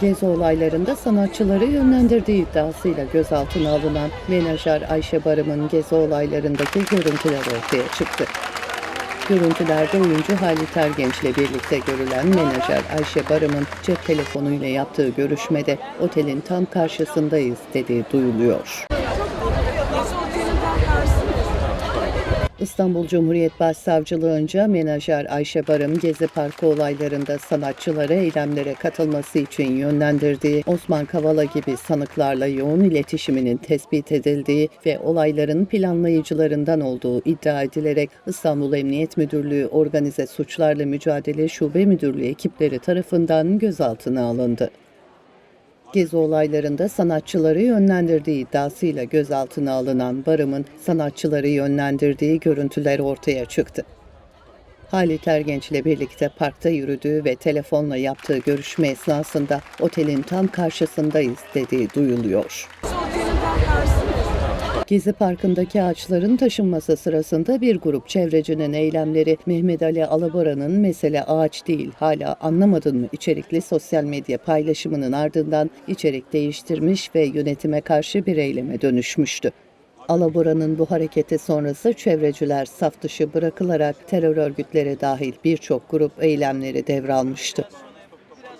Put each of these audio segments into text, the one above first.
Gezi olaylarında sanatçıları yönlendirdiği iddiasıyla gözaltına alınan menajer Ayşe Barım'ın gezi olaylarındaki görüntüler ortaya çıktı. Görüntülerde oyuncu Halit Ergenç'le birlikte görülen menajer Ayşe Barım'ın cep telefonuyla yaptığı görüşmede otelin tam karşısındayız dediği duyuluyor. İstanbul Cumhuriyet Başsavcılığınca menajer Ayşe Barım Gezi Parkı olaylarında sanatçıları eylemlere katılması için yönlendirdiği Osman Kavala gibi sanıklarla yoğun iletişiminin tespit edildiği ve olayların planlayıcılarından olduğu iddia edilerek İstanbul Emniyet Müdürlüğü Organize Suçlarla Mücadele Şube Müdürlüğü ekipleri tarafından gözaltına alındı. Gezi olaylarında sanatçıları yönlendirdiği iddiasıyla gözaltına alınan Barım'ın sanatçıları yönlendirdiği görüntüler ortaya çıktı. Halit Ergenç'le birlikte parkta yürüdüğü ve telefonla yaptığı görüşme esnasında otelin tam karşısındayız dediği duyuluyor. Gezi Parkı'ndaki ağaçların taşınması sırasında bir grup çevrecinin eylemleri Mehmet Ali Alabora'nın mesele ağaç değil hala anlamadın mı içerikli sosyal medya paylaşımının ardından içerik değiştirmiş ve yönetime karşı bir eyleme dönüşmüştü. Alabora'nın bu hareketi sonrası çevreciler saf dışı bırakılarak terör örgütleri dahil birçok grup eylemleri devralmıştı.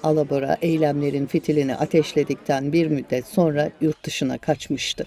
Alabora eylemlerin fitilini ateşledikten bir müddet sonra yurt dışına kaçmıştı.